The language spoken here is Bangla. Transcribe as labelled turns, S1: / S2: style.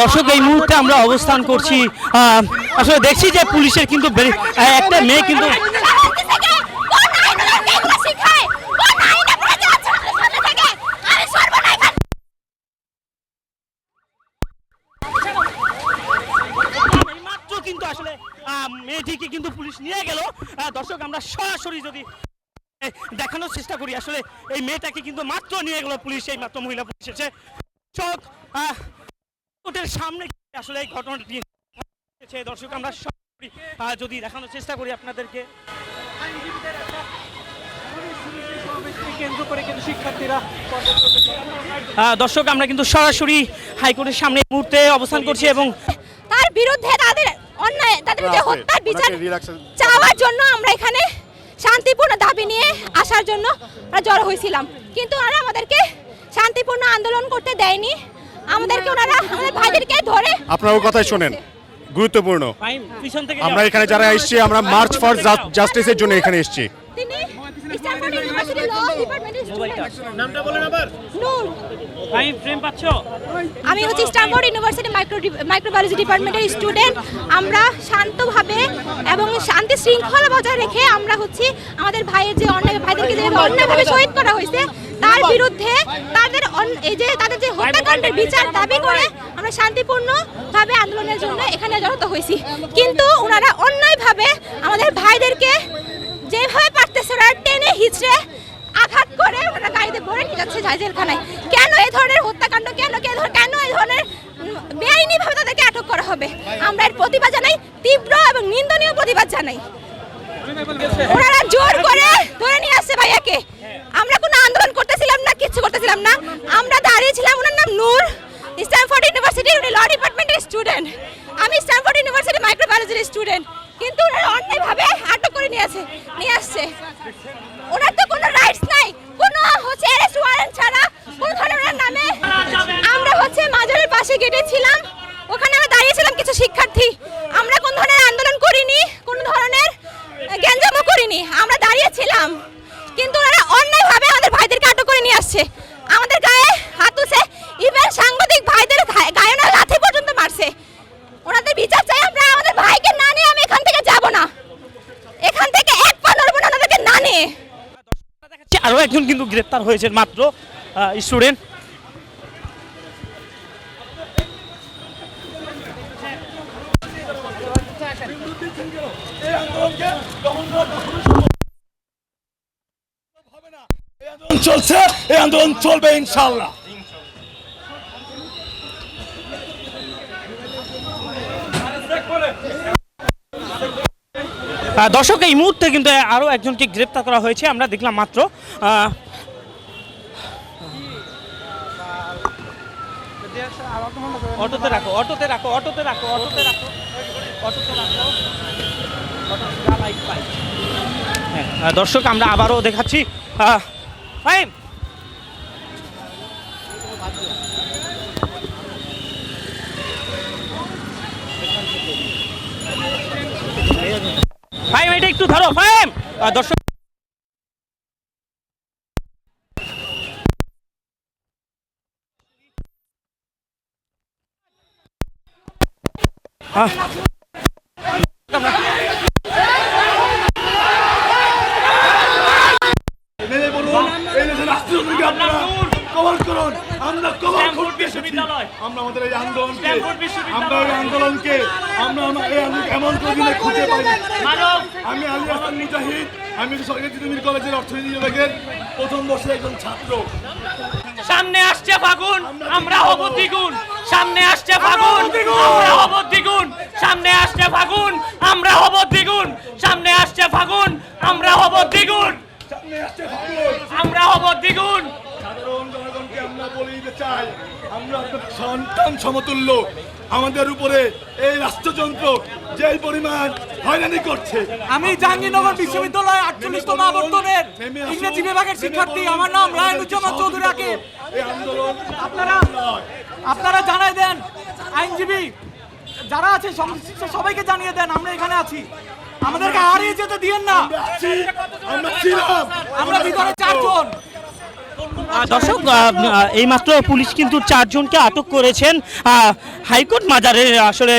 S1: দর্শক এই মুহূর্তে আমরা অবস্থান করছি আসলে দেখছি যে পুলিশের কিন্তু একটা মেয়ে কিন্তু কিন্তু আসলে আহ, মেয়েটিকে কিন্তু পুলিশ নিয়ে গেল। দর্শক আমরা সরাসরি যদি দেখানোর চেষ্টা করি আসলে এই মেয়েটাকে কিন্তু মাত্র নিয়ে গেল পুলিশ এই মাত্র মহিলা পুলিশ এসে। চোখ কোর্টের সামনে আসলে এই ঘটনাটি দর্শক আমরা যদি দেখানোর চেষ্টা করি আপনাদেরকে।
S2: কেন্দ্র করে কিন্তু শিক্ষার্থীরা
S1: আহ, দর্শক আমরা কিন্তু সরাসরি হাইকোর্টের সামনে মুহূর্তে অবস্থান করছি এবং
S3: তার বিরুদ্ধে তাদের অন্যায় তাদের যে হত্যার বিচার চাওয়ার জন্য আমরা এখানে শান্তিপূর্ণ দাবি নিয়ে আসার জন্য আমরা জড়ো হয়েছিলাম। কিন্তু ওনারা আমাদেরকে শান্তিপূর্ণ আন্দোলন করতে দেয়নি। আমাদেরকে ওনারা আমাদের ভাইদেরকে ধরে।
S4: আপনারও কথাই শোনেন। গুরুত্বপূর্ণ। আমরা এখানে যারা এসেছি আমরা মার্চ ফর জাস্টিসের জন্য এখানে এসেছি।
S3: তিনি স্ট্যানফোর্ড ইউনিভার্সিটি ল ডিপার্টমেন্টের স্টুডেন্ট নামটা বলেন আবার। নূর।
S1: আমি ফ্রেম
S3: হচ্ছে স্ট্যানফোর্ড ইউনিভার্সিটি মাইক্রো মাইক্রোবায়োলজি ডিপার্টমেন্টের স্টুডেন্ট আমরা শান্তভাবে এবং শান্তি শৃঙ্খলা বজায় রেখে আমরা হচ্ছে আমাদের ভাইয়ের যে অন্যায় ভাইদেরকে যে অন্যায়ভাবে শহীদ করা হয়েছে তার বিরুদ্ধে তাদের এই যে তাদের যে হত্যাকাণ্ডের বিচার দাবি করে আমরা শান্তিপূর্ণভাবে আন্দোলনের জন্য এখানে জড়িত হয়েছি। কিন্তু ওনারা অন্যায়ভাবে আমাদের ভাইদেরকে যেভাবে পারতেছে, ওরা টেনে হিচড়ে আঘাত করে ওরা গাড়িতে ভরে নিয়ে যাচ্ছে জেলখানায় কেন এই ধরনের হত্যাকাণ্ড? কেন কে ধর কেন এই ধরনের বেআইনি ভাবে তাদেরকে আটক করা হবে? আমরা এর প্রতিবাদ জানাই, তীব্র এবং নিন্দনীয় প্রতিবাদ জানাই। ওনারা জোর করে ধরে নিয়ে আসছে ভাইয়াকে। আমরা কোনো আন্দোলন করতেছিলাম না কিছু করতেছিলাম না। ল ডিপার্টমেন্টের স্টুডেন্ট আমি স্ট্যানফোর্ড ইউনিভার্সিটি মাইক্রোবায়োলজির স্টুডেন্ট কিন্তু ওনারা অন্যায়ভাবে আটক করে নিয়ে নিয়ে আসছে। ওনার তো কোনো রাইটস নাই। কোনো হচ্ছে অ্যারেস্ট ওয়ারেন্ট ছাড়া, কোন ধরনের নামে আমরা হচ্ছে মাজারের পাশে গেটে ওখানে আমরা দাঁড়িয়েছিলাম কিছু শিক্ষার্থী। আমরা কোন ধরনের আন্দোলন করিনি, কোন ধরনের গ্যাঞ্জামও করিনি। আমরা দাঁড়িয়েছিলাম। কিন্তু ওনারা অন্যায়ভাবে আমাদের ভাইদেরকে আটক করে নিয়ে আসছে। আমাদের গায়ে হাত উঠছে ইভেন সাংবাদিক ভাইদের গায়ে- গায়ে ওনারা লাথি পর্যন্ত মারছে ওনাদের বিচার চাই আমরা আমাদের ভাইকে না নিয়ে আমি এখান থেকে যাব না এখান থেকে এক পা নড়বো না ওনাদেরকে না নিয়ে
S1: দেখাচ্ছি আরও একজন কিন্তু গ্রেপ্তার হয়েছেন মাত্র স্টুডেন্ট
S5: চলছে এই আন্দোলন চলবে ইনশাল্লাহ।
S1: দর্শক এই মুহূর্তে কিন্তু আরও একজনকে গ্রেপ্তার করা হয়েছে আমরা দেখলাম মাত্র অটোতে রাখো অটোতে রাখো অটোতে রাখো অটোতে রাখো অটোতে রাখো। হ্যাঁ, দর্শক আমরা আবারও দেখাচ্ছি আহ, একটু ধরো আহ, দর্শক
S5: আপনারা কভার করুন। আমরা করতে এসেছি আমরা আমাদের এই আন্দোলনকে আমরা এই আন্দোলনকে আমরা আমরা এই আন্দোলন এমন কোনো খুঁজে পাই আমি আলী হাসান মুজাহিদ আমি সরকারি তিতুমির কলেজের অর্থনীতি বিভাগের প্রথম বর্ষের একজন ছাত্র।
S6: সামনে আসছে ফাগুন আমরা হব দ্বিগুণ। সামনে আসছে ফাগুন আমরা হব দ্বিগুণ। সামনে আসছে ফাগুন আমরা হব দ্বিগুণ সামনে আসছে ফাগুন আমরা হব দ্বিগুণ
S5: সামনে আসছে ফাগুন
S6: আমরা হব দ্বিগুণ
S5: সাধারণ জনগণকে আমরা বলে দিতে চাই আমরা সন্তান সমতুল্য। আমাদের উপরে এই রাষ্ট্রযন্ত্র যে পরিমাণ হয়রানি করছে।
S2: আমি জাহাঙ্গীরনগর বিশ্ববিদ্যালয় আটচল্লিশতম আবর্তনের ইংরেজি বিভাগের শিক্ষার্থী। আমার নাম রায়নুজ্জামান চৌধুরী আকিব আপনারা আপনারা জানাই দেন আইনজীবী যারা আছে সংশ্লিষ্ট সবাইকে জানিয়ে দেন আমরা এখানে আছি। আমাদেরকে হারিয়ে যেতে দিয়েন না।
S5: আমরা
S2: ভিতরে চারজন।
S1: দর্শক এইমাত্র পুলিশ কিন্তু চারজনকে আটক করেছেন হাইকোর্ট মাজারের আসলে